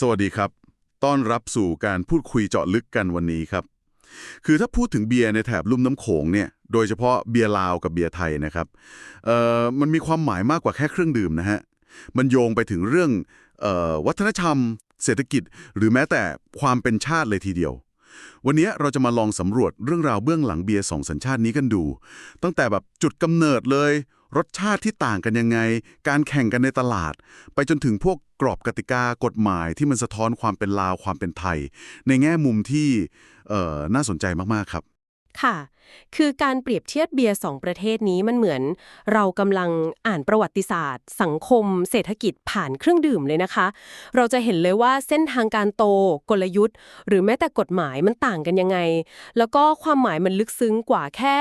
สวัสดีครับ ต้อนรับสู่การพูดคุยเจาะลึกกันวันนี้ครับ คือถ้าพูดถึงเบียร์ในแถบลุ่มน้ำโขงเนี่ย โดยเฉพาะเบียร์ลาวกับเบียร์ไทยนะครับเอ่อมันมีความหมายมากกว่าแค่เครื่องดื่มนะฮะ มันโยงไปถึงเรื่องเอ่อวัฒนธรรม เศรษฐกิจ หรือแม้แต่ความเป็นชาติเลยทีเดียว วันนี้เราจะมาลองสำรวจเรื่องราวเบื้องหลังเบียร์สองสัญชาตินี้กันดู ตั้งแต่แบบจุดกำเนิดเลย รสชาติที่ต่างกันยังไง การแข่งกันในตลาด ไปจนถึงพวก กรอบกติกากฎหมายที่มันสะท้อนความเป็นลาวความเป็นไทย ในแง่มุมที่น่าสนใจมากๆครับ ค่ะ คือการเปรียบเทียบเบียร์สองประเทศนี้มันเหมือน เรากำลังอ่านประวัติศาสตร์ สังคม เศรษฐกิจผ่านเครื่องดื่มเลยนะคะ เราจะเห็นเลยว่าเส้นทางการโต กลยุทธ์ หรือแม้แต่กฎหมายมันต่างกันยังไง แล้วก็ความหมายมันลึกซึ้งกว่าแค่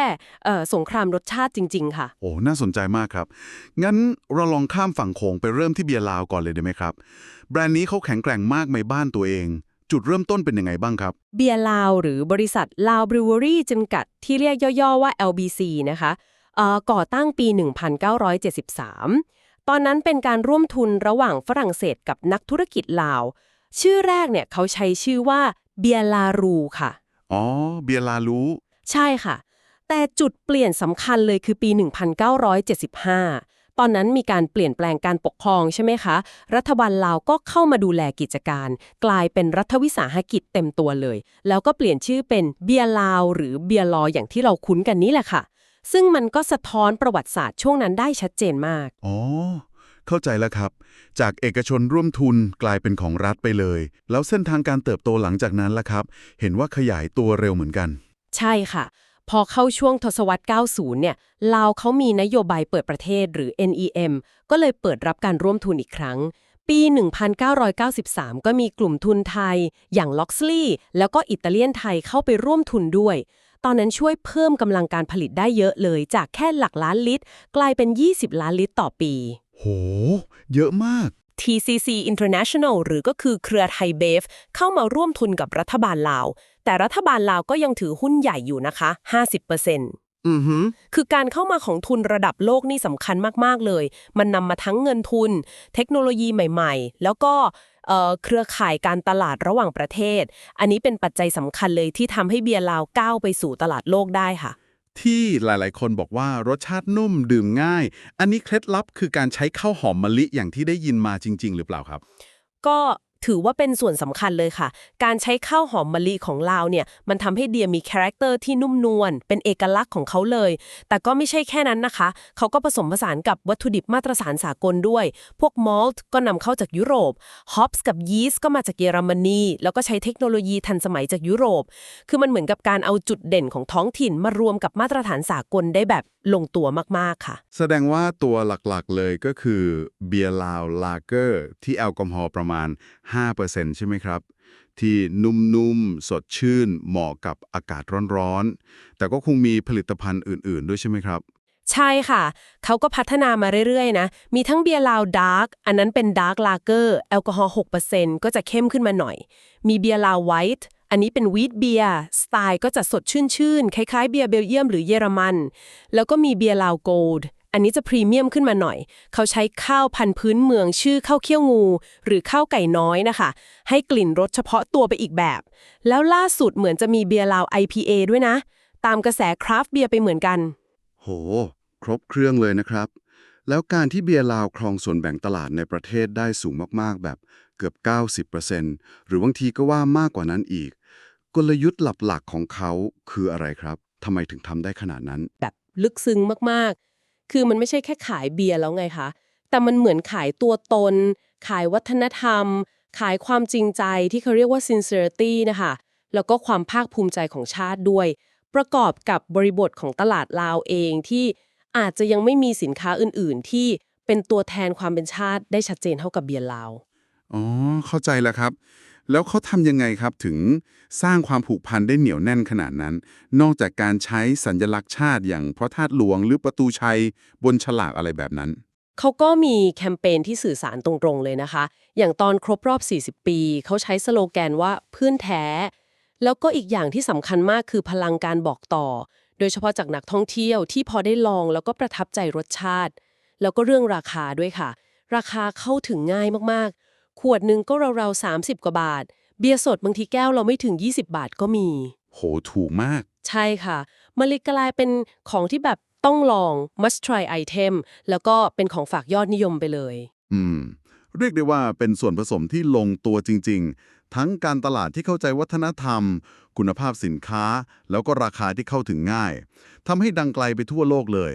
สงครามรสชาติจริง ๆ ค่ะ โอ้น่าสนใจมากครับ งั้นเราลองข้ามฝั่งโขงไปเริ่มที่เบียร์ลาวก่อนเลยได้ไหมครับ แบรนด์นี้เขาแข็งแกร่งมากในบ้านตัวเอง จุดเริ่มต้นเป็นยังไงบ้างครับ เบียร์ลาวหรือบริษัทลาวบริวอรี่จำกัดที่เรียกย่อๆว่า LBC นะคะเอ่อก่อตั้งปี 1973 ตอนนั้นเป็นการร่วมทุนระหว่างฝรั่งเศสกับนักธุรกิจลาว ชื่อแรกเนี่ยเขาใช้ชื่อว่าเบียร์ลารูค่ะ อ๋อ เบียร์ลารู้ใช่ค่ะ แต่จุดเปลี่ยนสำคัญเลยคือปี 1975 ตอนนั้นมีการเปลี่ยนแปลงการปกครองใช่ไหมคะ รัฐบาลลาวก็เข้ามาดูแลกิจการ กลายเป็นรัฐวิสาหกิจเต็มตัวเลย แล้วก็เปลี่ยนชื่อเป็นเบียร์ลาว หรือเบียร์ลออย่างที่เราคุ้นกันนี้แหละค่ะ ซึ่งมันก็สะท้อนประวัติศาสตร์ช่วงนั้นได้ชัดเจนมาก อ๋อ เข้าใจแล้วครับ จากเอกชนร่วมทุนกลายเป็นของรัฐไปเลย แล้วเส้นทางการเติบโตหลังจากนั้นล่ะครับ เห็นว่าขยายตัวเร็วเหมือนกัน ใช่ค่ะ พอเข้าช่วงทศวรรษ 90 เนี่ย ลาวเขามีนโยบายเปิดประเทศหรือ NEM ก็เลยเปิดรับการร่วมทุนอีกครั้ง ปี 1993 ก็มีกลุ่มทุนไทย อย่างล็อกซลีย์แล้วก็อิตาเลียนไทยเข้าไปร่วมทุนด้วย ตอนนั้นช่วยเพิ่มกำลังการผลิตได้เยอะเลย จากแค่หลักล้านลิตร กลายเป็น 20 ล้านลิตรต่อปี โห เยอะมาก TCC International หรือก็คือเครือไทยเบฟเข้ามาร่วมทุนกับรัฐบาลลาว แต่รัฐบาลลาวก็ยังถือหุ้นใหญ่อยู่นะคะ 50%อือหือคือการเข้ามาของทุนระดับโลกนี่สำคัญมาก ๆ เลย มันนำมาทั้งเงินทุน เทคโนโลยีใหม่ ๆ แล้วก็เอ่อเครือข่ายการตลาดระหว่างประเทศ อันนี้เป็นปัจจัยสำคัญเลยที่ทำให้เบียร์ลาวก้าวไปสู่ตลาดโลกได้ค่ะ ที่หลายๆ คนบอกว่ารสชาตินุ่มดื่มง่าย อันนี้เคล็ดลับคือการใช้ข้าวหอมมะลิอย่างที่ได้ยินมาจริง ๆ หรือเปล่าครับ ก็ ถือว่าเป็นส่วนสำคัญเลยค่ะ การใช้ข้าวหอมมะลิของลาวเนี่ยมันทำให้เดียมีคาแรคเตอร์ที่นุ่มนวลเป็นเอกลักษณ์ของเขาเลย แต่ก็ไม่ใช่แค่นั้นนะคะ เขาก็ผสมผสานกับวัตถุดิบมาตรฐานสากลด้วย พวกมอลต์ก็นำเข้าจากยุโรปฮอปส์กับยีสต์ก็มาจากเยอรมนี แล้วก็ใช้เทคโนโลยีทันสมัยจากยุโรป คือมันเหมือนกับการเอาจุดเด่นของท้องถิ่นมารวมกับมาตรฐานสากลได้แบบ ลงตัวมากๆค่ะ แสดงว่าตัวหลักๆเลยก็คือเบียร์ลาวลาเกอร์ที่แอลกอฮอล์ประมาณ 5%ใช่ไหมครับ ที่นุ่มๆ สดชื่น เหมาะกับอากาศร้อนๆ แต่ก็คงมีผลิตภัณฑ์อื่นๆ ด้วยใช่ไหมครับใช่ค่ะ เขาก็พัฒนามาเรื่อยๆ นะ มีทั้งเบียร์ลาวดาร์ก อันนั้นเป็นดาร์กลาเกอร์ แอลกอฮอล์6%ก็จะเข้มขึ้นมาหน่อย มีเบียร์ลาวไวท์ อันนี้เป็นวีทเบียร์สไตล์ก็จะสดชื่นๆคล้ายๆเบียร์เบลเยียมหรือเยอรมัน แล้วก็มีเบียร์ลาวโกลด์อันนี้จะพรีเมียมขึ้นมาหน่อย เขาใช้ข้าวพันธุ์พื้นเมืองชื่อข้าวเคี่ยวงู หรือข้าวไก่น้อยนะคะ ให้กลิ่นรสเฉพาะตัวไปอีกแบบ แล้วล่าสุดเหมือนจะมีเบียร์ลาว IPA ด้วยนะ ตามกระแสคราฟต์เบียร์ไปเหมือนกัน โห ครบเครื่องเลยนะครับ แล้วการที่เบียร์ลาวครองส่วนแบ่งตลาดในประเทศได้สูงมากๆแบบเกือบ 90%หรือบางทีก็ว่ามากกว่านั้นอีก กลยุทธ์หลักๆของเขาคืออะไรครับทำไมถึงทำได้ขนาดนั้น แบบลึกซึ้งมากๆ คือมันไม่ใช่แค่ขายเบียร์แล้วไงคะ แต่มันเหมือนขายตัวตน ขายวัฒนธรรม ขายความจริงใจที่เขาเรียกว่า sincerity นะคะ แล้วก็ความภาคภูมิใจของชาติด้วย ประกอบกับบริบทของตลาดลาวเองที่อาจจะยังไม่มีสินค้าอื่น ๆ ที่เป็นตัวแทนความเป็นชาติได้ชัดเจนเท่ากับเบียร์ลาว อ๋อ เข้าใจแล้วครับ แล้วเขาทำยังไงครับถึงสร้างความผูกพันได้เหนียวแน่นขนาดนั้น นอกจากการใช้สัญลักษณ์ชาติอย่างพระธาตุหลวงหรือประตูชัยบนฉลากอะไรแบบนั้น เขาก็มีแคมเปญที่สื่อสารตรงๆเลยนะคะ อย่างตอนครบรอบ 40 ปี เขาใช้สโลแกนว่าเพื่อนแท้ แล้วก็อีกอย่างที่สำคัญมากคือพลังการบอกต่อ โดยเฉพาะจากนักท่องเที่ยวที่พอได้ลองแล้วก็ประทับใจรสชาติ แล้วก็เรื่องราคาด้วยค่ะ ราคาเข้าถึงง่ายมาก ขวดหนึ่งก็ราวๆ30 กว่าบาท เบียร์สดบางทีแก้วเราไม่ถึง 20 บาทก็มี โหถูกมาก ใช่ค่ะมันเลยกลายเป็นของที่แบบต้องลอง must try item แล้วก็เป็นของฝากยอดนิยมไปเลย อืม เรียกได้ว่าเป็นส่วนผสมที่ลงตัวจริง ๆ ทั้งการตลาดที่เข้าใจวัฒนธรรม คุณภาพสินค้า แล้วก็ราคาที่เข้าถึงง่ายทำให้ดังไกลไปทั่วโลกเลย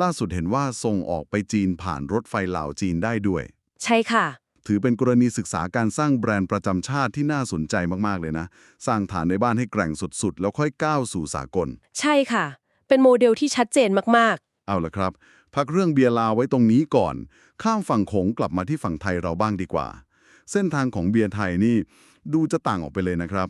ล่าสุดเห็นว่าส่งออกไปจีนผ่านรถไฟเหล่าจีนได้ด้วย ใช่ค่ะ ถือเป็นกรณีศึกษาการสร้างแบรนด์ประจำชาติที่น่าสนใจมากๆเลยนะ สร้างฐานในบ้านให้แกร่งสุดๆ แล้วค่อยก้าวสู่สากล ใช่ค่ะ เป็นโมเดลที่ชัดเจนมากเอาละครับ พักเรื่องเบียร์ลาวไว้ตรงนี้ก่อน ข้ามฝั่งโขงกลับมาที่ฝั่งไทยเราบ้างดีกว่า เส้นทางของเบียร์ไทยนี่ดูจะต่างออกไปเลยนะครับ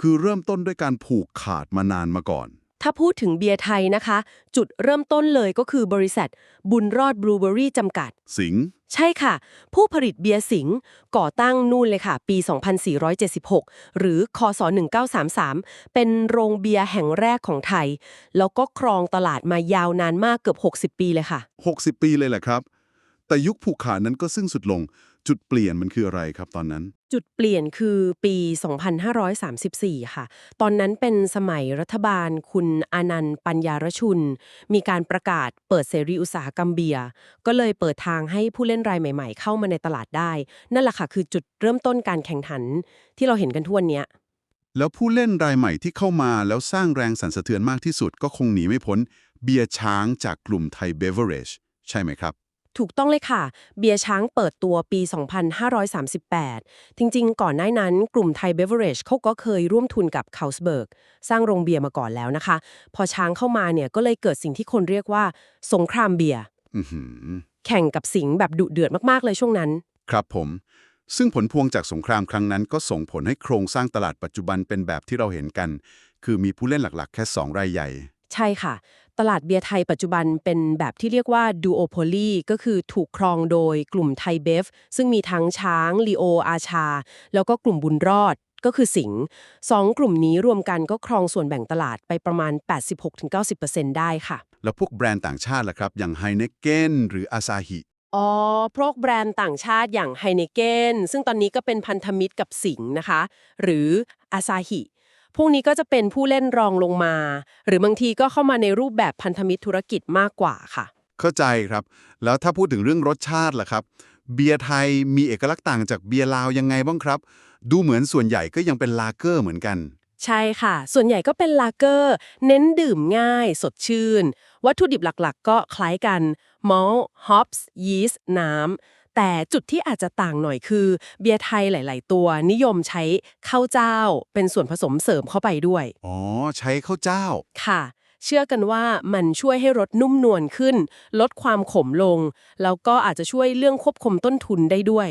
คือเริ่มต้นด้วยการผูกขาดมานานมาก่อนๆ ถ้าพูดถึงเบียร์ไทยนะคะ จุดเริ่มต้นเลยก็คือบริษัท บุญรอดบรูเบอรี่จำกัด สิงห์ใช่ค่ะ ผู้ผลิตเบียร์สิงห์ก่อตั้งนู่นเลยค่ะ ปี 2476 หรือคศ1933 เป็นโรงเบียร์แห่งแรกของไทย แล้วก็ครองตลาดมายาวนานมากเกือบ 60 ปีเลยค่ะ 60 ปีเลยแหละครับ แต่ยุคผูกขาดนั้นก็ซึ่งสุดลง จุดเปลี่ยนมันคืออะไรครับตอนนั้น จุดเปลี่ยนคือปี 2534 ค่ะ ตอนนั้นเป็นสมัยรัฐบาลคุณอานันต์ปัญญารชุน มีการประกาศเปิดเสรีอุตสาหกรรมเบียร์ ก็เลยเปิดทางให้ผู้เล่นรายใหม่ ๆ เข้ามาในตลาดได้ นั่นแหละค่ะคือจุดเริ่มต้นการแข่งขันที่เราเห็นกันทั่วเนี้ยแล้วผู้เล่นรายใหม่ที่เข้ามาแล้วสร้างแรงสั่นสะเทือนมากที่สุดก็คงหนีไม่พ้นเบียร์ช้างจากกลุ่มไทยเบเวอร์เรจใช่ไหมครับ ถูกต้องเลยค่ะ เบียร์ช้างเปิดตัวปี 2538 จริงๆ ก่อนหน้านั้นกลุ่มไทยเบเวอร์เรจเขาก็เคยร่วมทุนกับคา s สเบิร์กสร้างโรงเบียร์มาก่อนแล้วนะคะ พอช้างเข้ามาเนี่ยก็เลยเกิดสิ่งที่คนเรียกว่า สงครามเบียร์อือหือแข่งกับสิงห์แบบดุเดือดมากๆเลยช่วงนั้น ครับผม ซึ่งผลพวงจากสงครามครั้งนั้น ก็ส่งผลให้โครงสร้างตลาดปัจจุบันเป็นแบบที่เราเห็นกัน คือมีผู้เล่นหลักๆ แค่ 2 รายใหญ่ ใช่ค่ะ ตลาดเบียร์ไทยปัจจุบันเป็นแบบที่เรียกว่าดูโอโพลีก็คือถูกครองโดยกลุ่มไทยเบฟ ซึ่งมีทั้งช้างลีโออาชา แล้วก็กลุ่มบุญรอดก็คือสิงห์สองกลุ่มนี้รวมกันก็ครองส่วนแบ่งตลาดไปประมาณ 86-90%ได้ค่ะ แล้วพวกแบรนด์ต่างชาติล่ะครับ อย่างไฮเนเกนหรืออาซาฮิอ๋อพวกแบรนด์ต่างชาติอย่างไฮเนเกนซึ่งตอนนี้ก็เป็นพันธมิตรกับสิงห์นะคะ หรืออาซาฮิ พวกนี้ก็จะเป็นผู้เล่นรองลงมา หรือบางทีก็เข้ามาในรูปแบบพันธมิตรธุรกิจมากกว่าค่ะ เข้าใจครับ แล้วถ้าพูดถึงเรื่องรสชาติล่ะครับ เบียร์ไทยมีเอกลักษณ์ต่างจากเบียร์ลาวยังไงบ้างครับ ดูเหมือนส่วนใหญ่ก็ยังเป็นลาเกอร์เหมือนกัน ใช่ค่ะ ส่วนใหญ่ก็เป็นลาเกอร์ เน้นดื่มง่าย สดชื่น วัตถุดิบหลักๆ ก็คล้ายกันมอลต์ฮอปส์ยีสต์น้ำ แต่จุดที่อาจจะต่างหน่อยคือ เบียร์ไทยหลาย ๆ ตัว นิยมใช้ข้าวเจ้า เป็นส่วนผสมเสริมเข้าไปด้วย อ๋อ ใช้ข้าวเจ้า ค่ะ เชื่อกันว่ามันช่วยให้รสนุ่มนวลขึ้น ลดความขมลง แล้วก็อาจจะช่วยเรื่องควบคุมต้นทุนได้ด้วย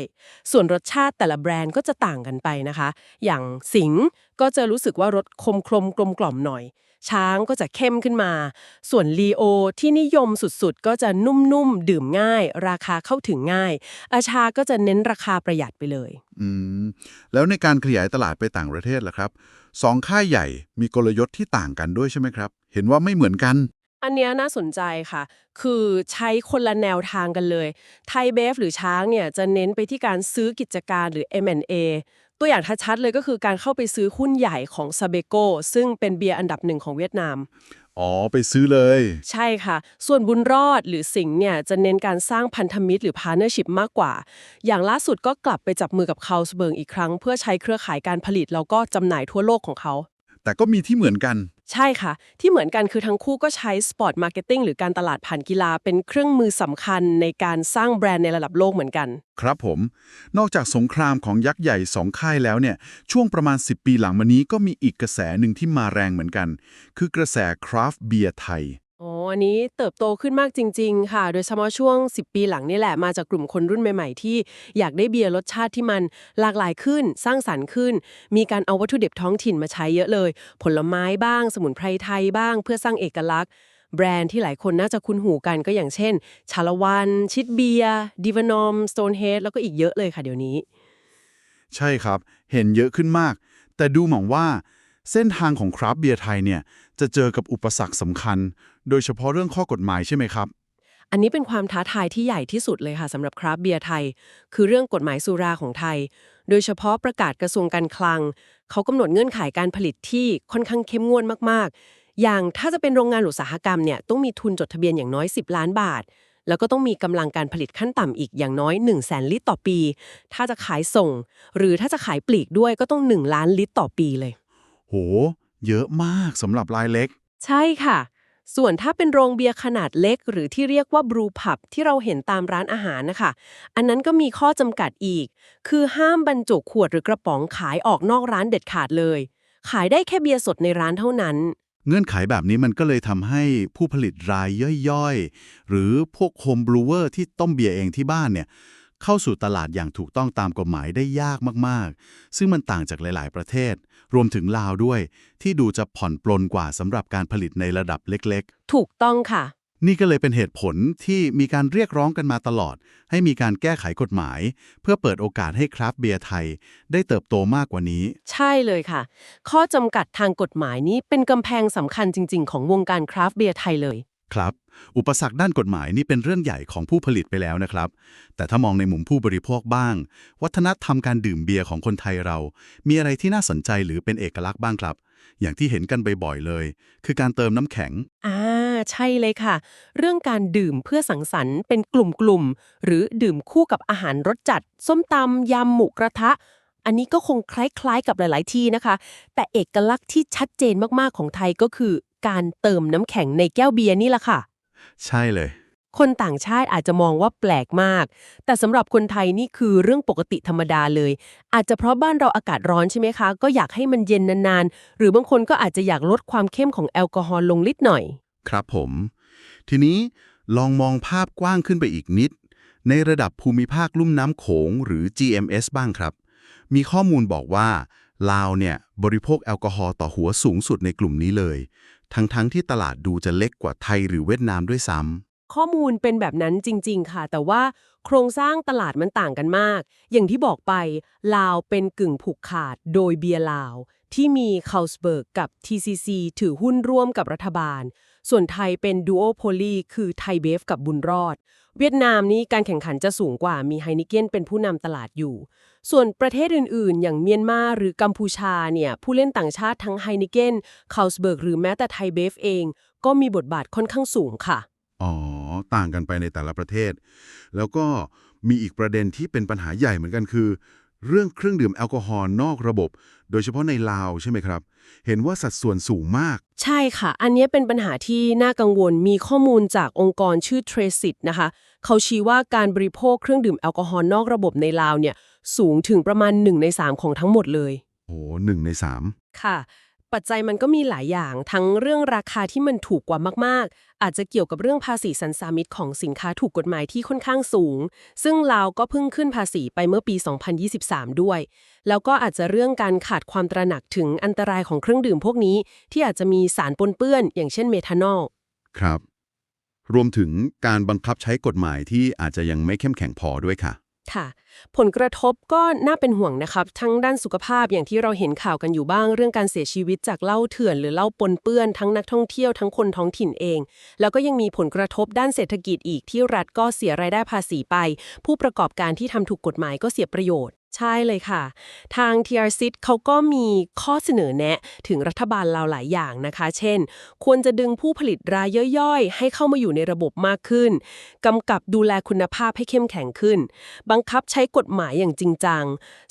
ส่วนรสชาติแต่ละแบรนด์ก็จะต่างกันไปนะคะ อย่างสิงห์ก็จะรู้สึกว่ารสคมคลมกลมกล่อมหน่อย ช้างก็จะเข้มขึ้นมา ส่วนลีโอที่นิยมสุดๆ ก็จะนุ่มๆ ดื่มง่าย ราคาเข้าถึงง่าย อาชาก็จะเน้นราคาประหยัดไปเลย อืม แล้วในการขยายตลาดไปต่างประเทศล่ะครับสองค่ายใหญ่มีกลยุทธ์ที่ต่างกันด้วยใช่ไหมครับ เห็นว่าไม่เหมือนกันอันเนี้ยน่าสนใจค่ะ คือใช้คนละแนวทางกันเลย ไทยเบฟหรือช้างเนี่ยจะเน้นไปที่การซื้อกิจการหรือ M&A ตัวอย่างชัดๆเลยก็คือการเข้าไปซื้อหุ้นใหญ่ของซาเบโกซึ่งเป็นเบียร์อันดับหนึ่งของเวียดนาม อ๋อ ไปซื้อเลย ใช่ค่ะ ส่วนบุญรอดหรือสิงห์เนี่ย จะเน้นการสร้างพันธมิตรหรือพาร์เนอร์ชิพมากกว่า อย่างล่าสุดก็กลับไปจับมือกับคา s สเบิร์กอีกครั้ง เพื่อใช้เครือข่ายการผลิตแล้วก็จำหน่ายทั่วโลกของเขา แต่ก็มีที่เหมือนกัน ใช่ค่ะ ที่เหมือนกันคือทั้งคู่ก็ใช้สปอร์ตมาร์เก็ตติ้งหรือการตลาดผ่านกีฬาเป็นเครื่องมือสำคัญในการสร้างแบรนด์ในระดับโลกเหมือนกัน ครับผม นอกจากสงครามของยักษ์ใหญ่สองค่ายแล้วเนี่ย ช่วงประมาณ 10 ปีหลังมานี้ก็มีอีกกระแสหนึ่งที่มาแรงเหมือนกัน คือกระแสคราฟต์เบียร์ไทย อ๋ออันนี้เติบโตขึ้นมากจริง ๆ ค่ะ โดยเฉพาะช่วง 10 ปีหลังนี่แหละ มาจากกลุ่มคนรุ่นใหม่ ๆ ที่อยากได้เบียร์รสชาติที่มันหลากหลายขึ้น สร้างสรรค์ขึ้น มีการเอาวัตถุดิบท้องถิ่นมาใช้เยอะเลย ผลไม้บ้าง สมุนไพรไทยบ้าง เพื่อสร้างเอกลักษณ์ แบรนด์ที่หลายคนน่าจะคุ้นหูกันก็อย่างเช่น ชาละวัน ชิดเบียร์ดิวานอมสโตนเฮดแล้วก็อีกเยอะเลยค่ะเดี๋ยวนี้ ใช่ครับ เห็นเยอะขึ้นมาก แต่ดูเหมือนว่า เส้นทางของคราฟเบียร์ไทยเนี่ยจะเจอกับอุปสรรคสำคัญ โดยเฉพาะเรื่องข้อกฎหมายใช่ไหมครับ อันนี้เป็นความท้าทายที่ใหญ่ที่สุดเลยค่ะสำหรับคราฟเบียร์ไทย คือเรื่องกฎหมายสุราของไทย โดยเฉพาะประกาศกระทรวงการคลัง เขากำหนดเงื่อนไขการผลิตที่ค่อนข้างเข้มงวดมากๆ อย่างถ้าจะเป็นโรงงานอุตสาหกรรมเนี่ยต้องมีทุนจดทะเบียนอย่างน้อย 10 ล้านบาท แล้วก็ต้องมีกำลังการผลิตขั้นต่ำอีกอย่างน้อย 1 0 0 0 0แสนลิตรต่อปี ถ้าจะขายส่ง หรือถ้าจะขายปลีกด้วยก็ต้อง 1 ล้านลิตรต่อปีเลย โห เยอะมากสำหรับรายเล็ก ใช่ค่ะ ส่วนถ้าเป็นโรงเบียร์ขนาดเล็ก หรือที่เรียกว่าบรูพับที่เราเห็นตามร้านอาหารนะคะ อันนั้นก็มีข้อจำกัดอีก คือห้ามบรรจุขวดหรือกระป๋องขายออกนอกร้านเด็ดขาดเลย ขายได้แค่เบียร์สดในร้านเท่านั้นเงื่อนไขแบบนี้มันก็เลยทำให้ผู้ผลิตรายย่อยๆ หรือพวกโฮมบรูเวอร์ที่ต้มเบียร์เองที่บ้านเนี่ย เข้าสู่ตลาดอย่างถูกต้องตามกฎหมายได้ยากมากๆ ซึ่งมันต่างจากหลาย ๆ ประเทศ รวมถึงลาวด้วย ที่ดูจะผ่อนปลนกว่าสำหรับการผลิตในระดับเล็กถูกต้องค่ะๆนี่ก็เลยเป็นเหตุผลที่มีการเรียกร้องกันมาตลอด ให้มีการแก้ไขกฎหมาย เพื่อเปิดโอกาสให้คราฟต์เบียร์ไทย ได้เติบโตมากกว่านี้ ใช่เลยค่ะ ข้อจำกัดทางกฎหมายนี้เป็นกำแพงสำคัญจริง ๆ ของวงการคราฟต์เบียร์ไทยเลย ครับ อุปสรรคด้านกฎหมายนี่เป็นเรื่องใหญ่ของผู้ผลิตไปแล้วนะครับ แต่ถ้ามองในมุมผู้บริโภคบ้าง วัฒนธรรมการดื่มเบียร์ของคนไทยเรา มีอะไรที่น่าสนใจหรือเป็นเอกลักษณ์บ้างครับ อย่างที่เห็นกันบ่อยๆเลย คือการเติมน้ำแข็ง อ่าใช่เลยค่ะ เรื่องการดื่มเพื่อสังสรรค์เป็นกลุ่มๆ หรือดื่มคู่กับอาหารรสจัด ส้มตำยำหมูกระทะ อันนี้ก็คงคล้ายๆ กับหลาย ๆ ที่นะคะ แต่เอกลักษณ์ที่ชัดเจนมากๆของไทยก็คือ การเติมน้ำแข็งในแก้วเบียร์นี่แหละค่ะ ใช่เลย คนต่างชาติอาจจะมองว่าแปลกมาก แต่สำหรับคนไทยนี่คือเรื่องปกติธรรมดาเลย อาจจะเพราะบ้านเราอากาศร้อนใช่ไหมคะ ก็อยากให้มันเย็นนานๆ หรือบางคนก็อาจจะอยากลดความเข้มของแอลกอฮอล์ลงนิดหน่อย ครับผม ทีนี้ลองมองภาพกว้างขึ้นไปอีกนิด ในระดับภูมิภาคลุ่มน้ำโขงหรือ GMS บ้างครับ มีข้อมูลบอกว่าลาวเนี่ยบริโภคแอลกอฮอล์ต่อหัวสูงสุดในกลุ่มนี้เลย ทั้งๆที่ตลาดดูจะเล็กกว่าไทยหรือเวียดนามด้วยซ้ำ ข้อมูลเป็นแบบนั้นจริง ๆ ค่ะ แต่ว่าโครงสร้างตลาดมันต่างกันมาก อย่างที่บอกไป ลาวเป็นกึ่งผูกขาดโดยเบียร์ลาว ที่มีคาลสเบิร์กกับ TCC ถือหุ้นร่วมกับรัฐบาล ส่วนไทยเป็นดูโอโพลีคือไทยเบฟกับบุญรอด เวียดนามนี้การแข่งขันจะสูงกว่ามีไฮนิเกนเป็นผู้นำตลาดอยู่ ส่วนประเทศอื่นๆ อย่างเมียนมาหรือกัมพูชาเนี่ยผู้เล่นต่างชาติทั้งไฮนิเกนคาลสเบิร์กหรือแม้แต่ไทเบฟเอง ก็มีบทบาทค่อนข้างสูงค่ะ อ๋อ ต่างกันไปในแต่ละประเทศ แล้วก็มีอีกประเด็นที่เป็นปัญหาใหญ่เหมือนกันคือ เรื่องเครื่องดื่มแอลกอฮอล์นอกระบบ โดยเฉพาะในลาวใช่ไหมครับ เห็นว่าสัดส่วนสูงมาก ใช่ค่ะ อันนี้เป็นปัญหาที่น่ากังวลมีข้อมูลจากองค์กรชื่อ Tracit นะคะ เขาชี้ว่าการบริโภคเครื่องดื่มแอลกอฮอล์นอกระบบในลาวเนี่ยสูงถึงประมาณ 1 ใน 3 ของทั้งหมดเลย โอ้หนึ่งในสามค่ะ ปัจจัยมันก็มีหลายอย่าง ทั้งเรื่องราคาที่มันถูกกว่ามากๆ อาจจะเกี่ยวกับเรื่องภาษีสันสามิตของสินค้าถูกกฎหมายที่ค่อนข้างสูง ซึ่งลาวก็เพิ่งขึ้นภาษีไปเมื่อปี 2023 ด้วย แล้วก็อาจจะเรื่องการขาดความตระหนักถึงอันตรายของเครื่องดื่มพวกนี้ ที่อาจจะมีสารปนเปื้อน อย่างเช่นเมทานอล ครับ รวมถึงการบังคับใช้กฎหมายที่อาจจะยังไม่เข้มแข็งพอด้วยค่ะ ค่ะ ผลกระทบก็น่าเป็นห่วงนะครับ ทั้งด้านสุขภาพอย่างที่เราเห็นข่าวกันอยู่บ้างเรื่องการเสียชีวิตจากเหล้าเถื่อน หรือเหล้าปนเปื้อนทั้งนักท่องเที่ยวทั้งคนท้องถิ่นเอง แล้วก็ยังมีผลกระทบด้านเศรษฐกิจอีกที่รัฐก็เสียรายได้ภาษีไป ผู้ประกอบการที่ทำถูกกฎหมายก็เสียประโยชน์ ใช่เลยค่ะ ทาง TRC เขาก็มีข้อเสนอแนะถึงรัฐบาลเราหลายอย่างนะคะ เช่น ควรจะดึงผู้ผลิตรายย่อยๆ ให้เข้ามาอยู่ในระบบมากขึ้นกำกับดูแลคุณภาพให้เข้มแข็งขึ้น บังคับใช้กฎหมายอย่างจริงจัง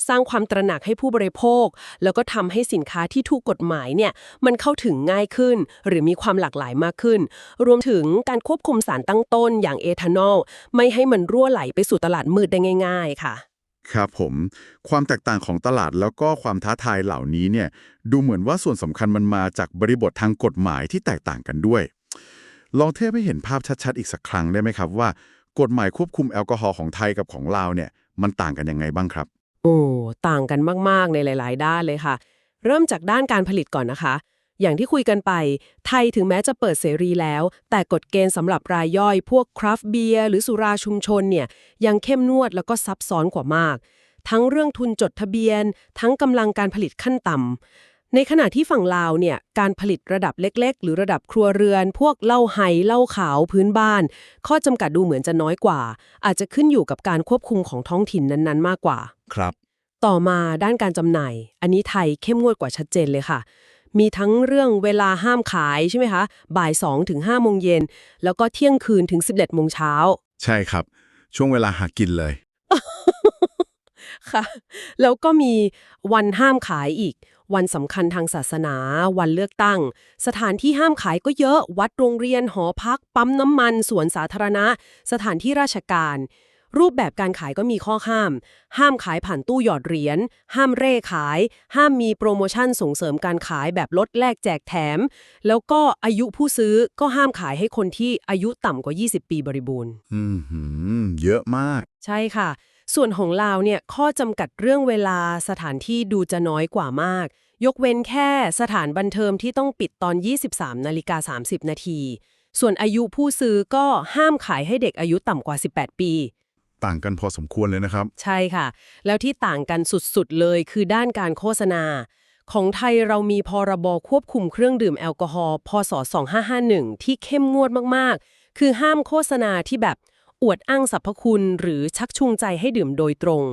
สร้างความตระหนักให้ผู้บริโภค แล้วก็ทำให้สินค้าที่ถูกกฎหมายเนี่ยมันเข้าถึงง่ายขึ้น หรือมีความหลากหลายมากขึ้น รวมถึงการควบคุมสารตั้งต้นอย่างเอทานอลไม่ให้มันรั่วไหลไปสู่ตลาดมืดได้ง่าย ๆ ค่ะ ครับผม ความแตกต่างของตลาดแล้วก็ความท้าทายเหล่านี้เนี่ยดูเหมือนว่าส่วนสำคัญมันมาจากบริบททางกฎหมายที่แตกต่างกันด้วย ลองเทียบให้เห็นภาพชัดๆ อีกสักครั้งได้ไหมครับว่า กฎหมายควบคุมแอลกอฮอล์ของไทยกับของลาวเนี่ยมันต่างกันยังไงบ้างครับ โอ้ต่างกันมากๆในหลาย ๆ ด้านเลยค่ะ เริ่มจากด้านการผลิตก่อนนะคะ อย่างที่คุยกันไป ไทยถึงแม้จะเปิดเสรีแล้ว แต่กฎเกณฑ์สำหรับรายย่อย พวกคราฟต์เบียร์หรือสุราชุมชนเนี่ยยังเข้มนวดแล้วก็ซับซ้อนกว่ามาก ทั้งเรื่องทุนจดทะเบียน ทั้งกำลังการผลิตขั้นต่ำในขณะที่ฝั่งลาวเนี่ยการผลิตระดับเล็ก ๆ หรือระดับครัวเรือน พวกเหล้าไฮเหล้าขาวพื้นบ้าน ข้อจำกัดดูเหมือนจะน้อยกว่า อาจจะขึ้นอยู่กับการควบคุมของท้องถิ่นนั้นๆ มากกว่า ครับ ต่อมาด้านการจำหน่าย อันนี้ไทยเข้มงวดกว่าชัดเจนเลยค่ะ มีทั้งเรื่องเวลาห้ามขายใช่ไหมคะ บ่าย2ถึง5โมงเย็น แล้วก็เที่ยงคืนถึง 11โมงเช้า ใช่ครับ ช่วงเวลาหากินเลย ค่ะ แล้วก็มีวันห้ามขายอีก วันสำคัญทางศาสนา วันเลือกตั้ง สถานที่ห้ามขายก็เยอะ วัดโรงเรียน หอพัก ปั๊มน้ำมัน สวนสาธารณะ สถานที่ราชการ รูปแบบการขายก็มีข้อห้าม ห้ามขายผ่านตู้หยอดเหรียญ ห้ามเร่ขาย ห้ามมีโปรโมชั่นส่งเสริมการขายแบบลดแลกแจกแถม แล้วก็อายุผู้ซื้อก็ห้ามขายให้คนที่อายุต่ำกว่า 20 ปีบริบูรณ์อืมหืมเยอะมาก ใช่ค่ะ ส่วนของลาวเนี่ยข้อจำกัดเรื่องเวลาสถานที่ดูจะน้อยกว่ามาก ยกเว้นแค่สถานบันเทิงที่ต้องปิดตอน 23นาฬิกา30 นาทีส่วนอายุผู้ซื้อก็ห้ามขายให้เด็กอายุต่ำกว่า 18 ปี ต่างกันพอสมควรเลยนะครับ ใช่ค่ะ แล้วที่ต่างกันสุดๆเลยคือด้านการโฆษณา ของไทยเรามีพรบควบคุมเครื่องดื่มแอลกอฮอล์พศ 2551 ที่เข้มงวดมากๆ คือห้ามโฆษณาที่แบบอวดอ้างสรรพคุณหรือชักจูงใจให้ดื่มโดยตรง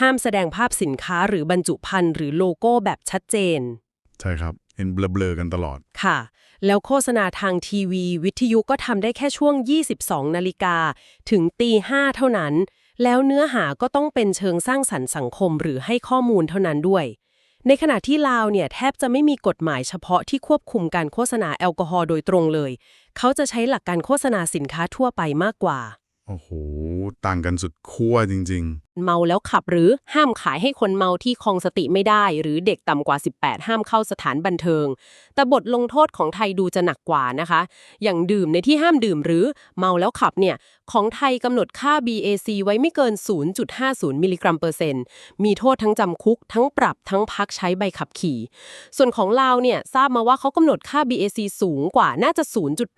ห้ามแสดงภาพสินค้าหรือบรรจุภัณฑ์หรือโลโก้แบบชัดเจน ใช่ครับ เห็นเบลอๆกันตลอด ค่ะ แล้วโฆษณาทางทีวี วิทยุก็ทำได้แค่ช่วง 22 นาฬิกา ถึงตี5เท่านั้น แล้วเนื้อหาก็ต้องเป็นเชิงสร้างสรรค์สังคมหรือให้ข้อมูลเท่านั้นด้วย ในขณะที่ลาวเนี่ยแทบจะไม่มีกฎหมายเฉพาะที่ควบคุมการโฆษณาแอลกอฮอล์โดยตรงเลย เขาจะใช้หลักการโฆษณาสินค้าทั่วไปมากกว่า โอ้โห ต่างกันสุดขั้วจริงเมาแล้วขับหรือห้ามขายให้คนเมาที่คลองสติไม่ได้ หรือเด็กต่ำกว่า 18 ห้ามเข้าสถานบันเทิง แต่บทลงโทษของไทยดูจะหนักกว่านะคะ อย่างดื่มในที่ห้ามดื่มหรือเมาแล้วขับเนี่ยของไทยกำหนดค่า BAC ไว้ไม่เกิน 0.50 มิลลิกรัมเปอร์เซ็นต์ มีโทษทั้งจำคุก ทั้งปรับทั้งพักใช้ใบขับขี่ ส่วนของลาวเนี่ยทราบมาว่าเขากำหนดค่า BAC สูงกว่าน่าจะ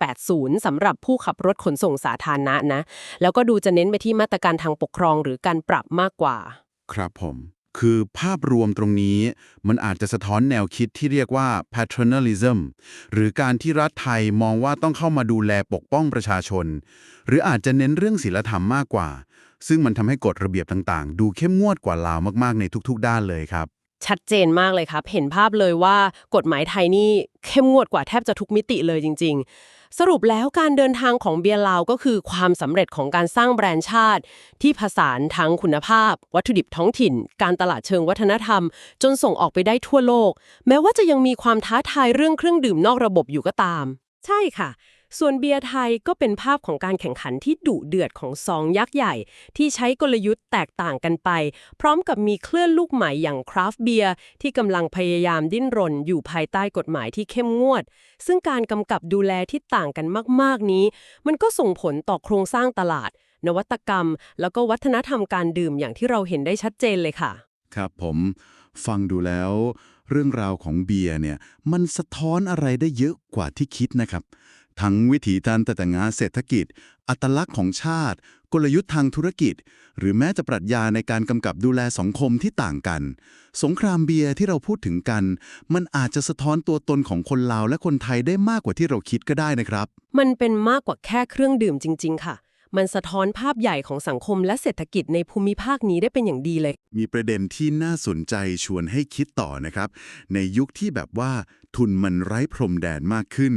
0.80 สำหรับผู้ขับรถขนส่งสาธารณะนะ แล้วก็ดูจะเน้นไปที่มาตรการทางปกครองหรือการปรับมากกว่าๆครับผม คือภาพรวมตรงนี้ มันอาจจะสะท้อนแนวคิดที่เรียกว่า paternalism หรือการที่รัฐไทยมองว่าต้องเข้ามาดูแลปกป้องประชาชน หรืออาจจะเน้นเรื่องศีลธรรมมากกว่า ซึ่งมันทำให้กฎระเบียบต่างๆ ดูเข้มงวดกว่าลาวมากๆในทุกๆ ด้านเลยครับชัดเจนมากเลยครับ เห็นภาพเลยว่ากฎหมายไทยนี่เข้มงวดกว่าแทบจะทุกมิติเลยจริง ๆ สรุปแล้วการเดินทางของเบียร์ลาวก็คือความสำเร็จของการสร้างแบรนด์ชาติ ที่ผสานทั้งคุณภาพ วัตถุดิบท้องถิ่น การตลาดเชิงวัฒนธรรม จนส่งออกไปได้ทั่วโลก แม้ว่าจะยังมีความท้าทายเรื่องเครื่องดื่มนอกระบบอยู่ก็ตาม ใช่ค่ะ ส่วนเบียร์ไทยก็เป็นภาพของการแข่งขันที่ดุเดือดของสองยักษ์ใหญ่ ที่ใช้กลยุทธ์แตกต่างกันไป พร้อมกับมีเคลื่อนลูกใหม่อย่างคราฟเบียร์ที่กำลังพยายามดิ้นรนอยู่ภายใต้กฎหมายที่เข้มงวด ซึ่งการกำกับดูแลที่ต่างกันมาก ๆนี้ มันก็ส่งผลต่อโครงสร้างตลาด นวัตกรรม แล้วก็วัฒนธรรมการดื่มอย่างที่เราเห็นได้ชัดเจนเลยค่ะ ครับผมฟังดูแล้ว เรื่องราวของเบียร์เนี่ยมันสะท้อนอะไรได้เยอะกว่าที่คิดนะครับ ทั้งวิถีการแต่งงานเศรษฐกิจ อัตลักษณ์ของชาติ กลยุทธ์ทางธุรกิจ หรือแม้จะปรัชญาในการกำกับดูแลสังคมที่ต่างกัน สงครามเบียร์ที่เราพูดถึงกัน มันอาจจะสะท้อนตัวตนของคนลาวและคนไทยได้มากกว่าที่เราคิดก็ได้นะครับ มันเป็นมากกว่าแค่เครื่องดื่มจริง ๆ ค่ะ มันสะท้อนภาพใหญ่ของสังคมและเศรษฐกิจในภูมิภาคนี้ได้เป็นอย่างดีเลย มีประเด็นที่น่าสนใจชวนให้คิดต่อนะครับ ในยุคที่แบบว่าทุนมันไร้พรมแดนมากขึ้น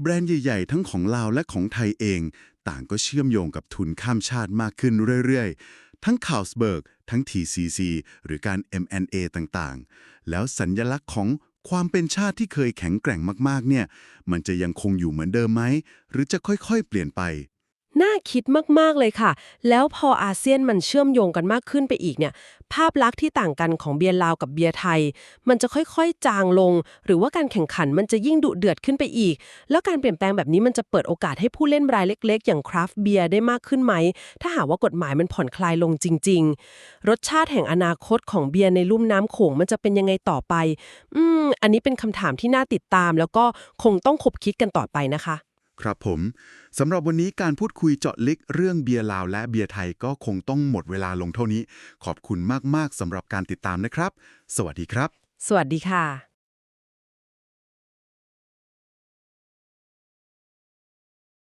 แบรนด์ใหญ่ๆ ทั้งของลาวและของไทยเอง ต่างก็เชื่อมโยงกับทุนข้ามชาติมากขึ้นเรื่อยๆ ทั้งข่าวสเบิร์กทั้ง TCC หรือการ M&A ต่างๆ แล้วสัญญลักษณ์ของความเป็นชาติที่เคยแข็งแกร่งมากๆ เนี่ย มันจะยังคงอยู่เหมือนเดิมไหม หรือจะค่อยๆ เปลี่ยนไป น่าคิดมาก ๆ เลยค่ะ แล้วพออาเซียนมันเชื่อมโยงกันมากขึ้นไปอีกเนี่ย ภาพลักษณ์ที่ต่างกันของเบียร์ลาวกับเบียร์ไทย มันจะค่อยๆ จางลง หรือว่าการแข่งขันมันจะยิ่งดุเดือดขึ้นไปอีก แล้วการเปลี่ยนแปลงแบบนี้มันจะเปิดโอกาสให้ผู้เล่นรายเล็ก ๆ อย่างคราฟต์เบียร์ได้มากขึ้นไหม ถ้าหากว่ากฎหมายมันผ่อนคลายลงจริง ๆ รสชาติแห่งอนาคตของเบียร์ในลุ่มน้ำโขงมันจะเป็นยังไงต่อไป อืม อันนี้เป็นคำถามที่น่าติดตาม แล้วก็คงต้องคบคิดกันต่อไปนะคะ ครับผมสำหรับวันนี้การพูดคุยเจาะลึกเรื่องเบียร์ลาวและเบียร์ไทยก็คงต้องหมดเวลาลงเท่านี้ ขอบคุณมาก ๆสำหรับการติดตามนะครับ สวัสดีครับ สวัสดีค่ะ